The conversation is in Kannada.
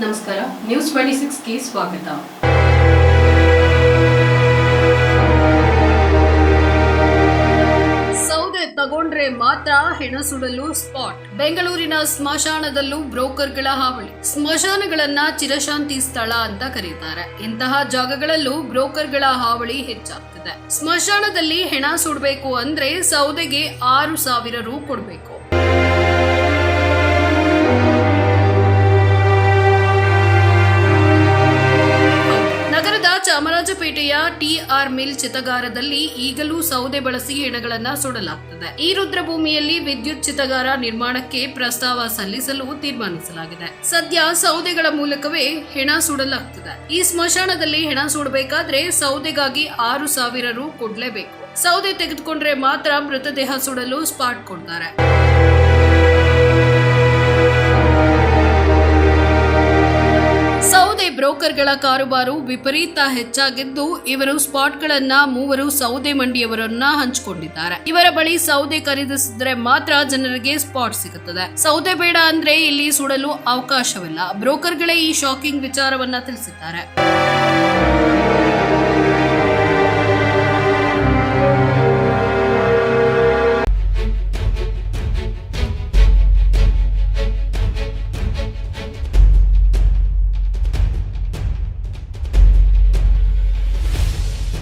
ನಮಸ್ಕಾರ ನ್ಯೂಸ್ ಟ್ವೆಂಟಿ ಸಿಕ್ಸ್ಗೆ ಸ್ವಾಗತ. ಸೌದೆ ತಗೊಂಡ್ರೆ ಮಾತ್ರ ಹೆಣ ಸುಡಲು ಸ್ಪಾಟ್. ಬೆಂಗಳೂರಿನ ಸ್ಮಶಾನದಲ್ಲೂ ಬ್ರೋಕರ್ಗಳ ಹಾವಳಿ. ಸ್ಮಶಾನಗಳನ್ನ ಚಿರಶಾಂತಿ ಸ್ಥಳ ಅಂತ ಕರೀತಾರೆ. ಇಂತಹ ಜಾಗಗಳಲ್ಲೂ ಬ್ರೋಕರ್ಗಳ ಹಾವಳಿ ಹೆಚ್ಚಾಗ್ತಿದೆ. ಸ್ಮಶಾನದಲ್ಲಿ ಹೆಣ ಸುಡಬೇಕು ಅಂದ್ರೆ ಸೌದೆಗೆ ಆರು ಸಾವಿರ ರು ಕೊಡಬೇಕು. ಚಾಮರಾಜಪೇಟೆಯ ಟಿಆರ್ ಮಿಲ್ ಚಿತಗಾರದಲ್ಲಿ ಈಗಲೂ ಸೌದೆ ಬಳಸಿ ಹೆಣಗಳನ್ನ ಸುಡಲಾಗುತ್ತದೆ ಈ ರುದ್ರಭೂಮಿಯಲ್ಲಿ ವಿದ್ಯುತ್ ಚಿತಗಾರ ನಿರ್ಮಾಣಕ್ಕೆ ಪ್ರಸ್ತಾವ ಸಲ್ಲಿಸಲು ತೀರ್ಮಾನಿಸಲಾಗಿದೆ. ಸದ್ಯ ಸೌದೆಗಳ ಮೂಲಕವೇ ಹೆಣ ಸುಡಲಾಗುತ್ತದೆ ಈ ಸ್ಮಶಾನದಲ್ಲಿ ಹೆಣ ಸುಡಬೇಕಾದ್ರೆ ಸೌದೆಗಾಗಿ ಆರು ಸಾವಿರ ರು ಕೊಡ್ಲೇಬೇಕು. ಸೌದೆ ತೆಗೆದುಕೊಂಡ್ರೆ ಮಾತ್ರ ಮೃತದೇಹ ಸುಡಲು ಸ್ಪಾಟ್ ಕೊಡ್ತಾರೆ. ಬ್ರೋಕರ್ಗಳ ಕಾರುಬಾರು ವಿಪರೀತ ಹೆಚ್ಚಾಗಿದ್ದು ಇವರು ಸ್ಪಾಟ್ಗಳನ್ನ ಮೂವರು ಸೌದೆ ಮಂಡಿಯವರನ್ನ ಹಂಚಿಕೊಂಡಿದ್ದಾರೆ. ಇವರ ಬಳಿ ಸೌದೆ ಖರೀದಿಸಿದ್ರೆ ಮಾತ್ರ ಜನರಿಗೆ ಸ್ಪಾಟ್ ಸಿಗುತ್ತದೆ. ಸೌದೆ ಬೇಡ ಅಂದ್ರೆ ಇಲ್ಲಿ ಸುಡಲು ಅವಕಾಶವಿಲ್ಲ. ಬ್ರೋಕರ್ಗಳೇ ಈ ಶಾಕಿಂಗ್ ವಿಚಾರವನ್ನ ತಿಳಿಸಿದ್ದಾರೆ.